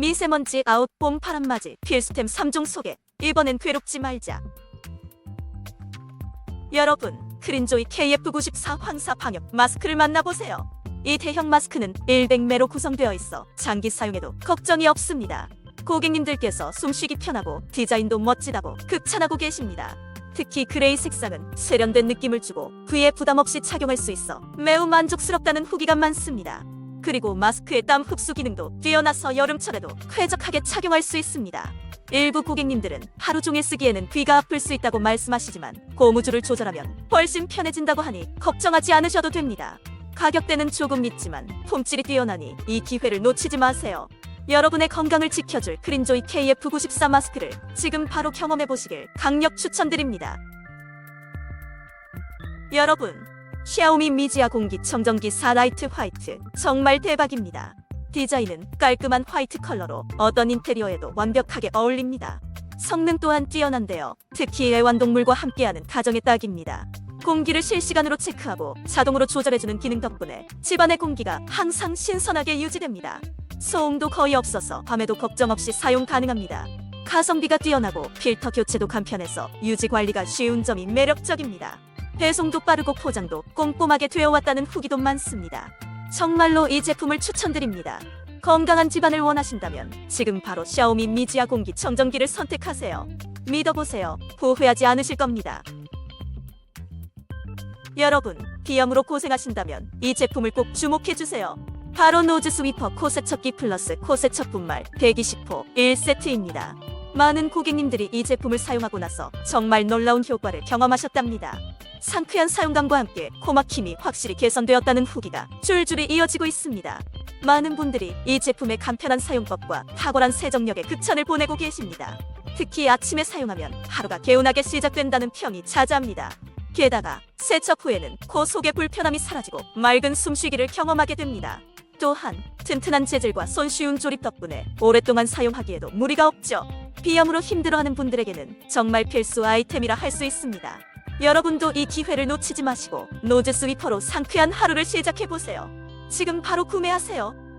미세먼지 아웃 봄 바람맞이 필수템 3종 소개. 이번엔 괴롭지 말자. 여러분 크린조이 KF94 황사 방역 마스크를 만나보세요. 이 대형 마스크는 100매로 구성되어 있어 장기 사용에도 걱정이 없습니다. 고객님들께서 숨쉬기 편하고 디자인도 멋지다고 극찬하고 계십니다. 특히 그레이 색상은 세련된 느낌을 주고 귀에 부담 없이 착용할 수 있어 매우 만족스럽다는 후기가 많습니다. 그리고 마스크의 땀 흡수 기능도 뛰어나서 여름철에도 쾌적하게 착용할 수 있습니다. 일부 고객님들은 하루 종일 쓰기에는 귀가 아플 수 있다고 말씀하시지만 고무줄을 조절하면 훨씬 편해진다고 하니 걱정하지 않으셔도 됩니다. 가격대는 조금 있지만 품질이 뛰어나니 이 기회를 놓치지 마세요. 여러분의 건강을 지켜줄 크린조이 KF94 마스크를 지금 바로 경험해 보시길 강력 추천드립니다. 여러분, 샤오미 미지아 공기 청정기 4 라이트 화이트 정말 대박입니다. 디자인은 깔끔한 화이트 컬러로 어떤 인테리어에도 완벽하게 어울립니다. 성능 또한 뛰어난데요. 특히 애완동물과 함께하는 가정에 딱입니다. 공기를 실시간으로 체크하고 자동으로 조절해주는 기능 덕분에 집안의 공기가 항상 신선하게 유지됩니다. 소음도 거의 없어서 밤에도 걱정 없이 사용 가능합니다. 가성비가 뛰어나고 필터 교체도 간편해서 유지 관리가 쉬운 점이 매력적입니다. 배송도 빠르고 포장도 꼼꼼하게 되어 왔다는 후기도 많습니다. 정말로 이 제품을 추천드립니다. 건강한 집안을 원하신다면 지금 바로 샤오미 미지아 공기 청정기를 선택하세요. 믿어보세요. 후회하지 않으실 겁니다. 여러분, 비염으로 고생하신다면 이 제품을 꼭 주목해주세요. 바로 노즈 스위퍼 코세척기 플러스 코세척 분말 120호 1세트입니다. 많은 고객님들이 이 제품을 사용하고 나서 정말 놀라운 효과를 경험하셨답니다. 상쾌한 사용감과 함께 코막힘이 확실히 개선되었다는 후기가 줄줄이 이어지고 있습니다. 많은 분들이 이 제품의 간편한 사용법과 탁월한 세정력에 극찬을 보내고 계십니다. 특히 아침에 사용하면 하루가 개운하게 시작된다는 평이 자자합니다. 게다가 세척 후에는 코 속의 불편함이 사라지고 맑은 숨쉬기를 경험하게 됩니다. 또한 튼튼한 재질과 손쉬운 조립 덕분에 오랫동안 사용하기에도 무리가 없죠. 비염으로 힘들어하는 분들에게는 정말 필수 아이템이라 할 수 있습니다. 여러분도 이 기회를 놓치지 마시고 노즈 스위퍼로 상쾌한 하루를 시작해 보세요. 지금 바로 구매하세요.